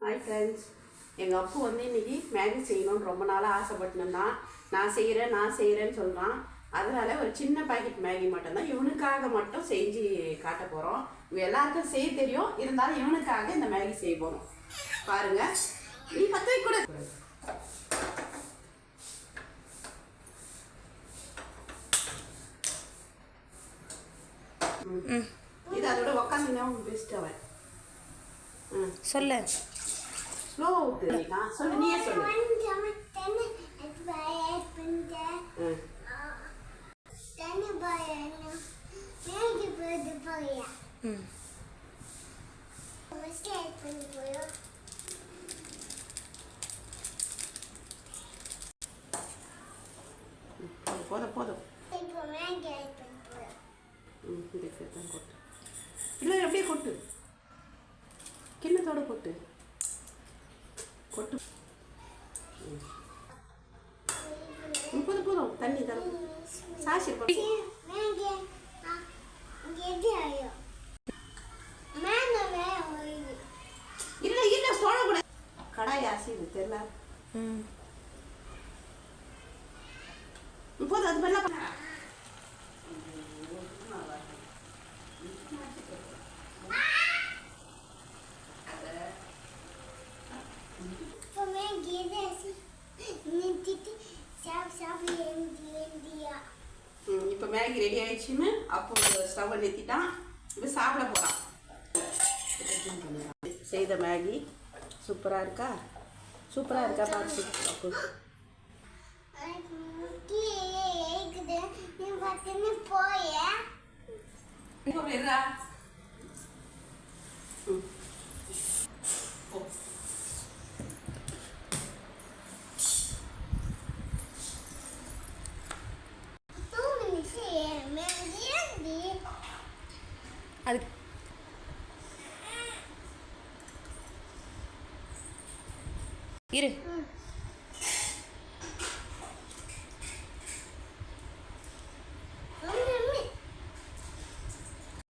Hi friends எங்கள் அப்பு வந்து இன்னைக்கு மேகி செய்யணும்னு ரொம்ப நாளாக ஆசைப்பட்டுருந்தான் நான் செய்கிறேன் நான் செய்கிறேன்னு சொல்கிறான் அதனால ஒரு சின்ன பாக்கெட் மேகி மட்டும்தான் இவனுக்காக மட்டும் செஞ்சு காட்ட போகிறோம் எல்லாருக்கும் செய்ய தெரியும். இருந்தாலும் இவனுக்காக இந்த மேகி செய்ய போகிறோம் பாருங்க. நீ பற்ற கூட. இது அதோட உக்காந்துனா பெஸ்ட் அவன். சொல்லு. ஸ்லோ ஊத்துறீங்க சொல்லு நீயே சொல்லு. ம் ம் போதும் போதும். இல்லை அப்படியே கொட்டு. கிண்ணத்தோட கொட்டு. கொட்டு. போதும் போதும். தண்ணி தரும் சாசி கொட்டு. இல்லை இல்லை சொல்லக்கூடாது கடாய் ஆசி இது தெரியல. போதும் அது மாதிரிலாம் இப்போ மேகி ரெடி ஆயிடுச்சுன்னு அப்போ ஸ்டவ்வை நிறுத்திட்டான் இப்போ சாப்பிட போகிறான் செய்த மேகி சூப்பராக இருக்கா? சூப்பராக இருக்கா? பார்த்து அப்போ போய. அது இரு.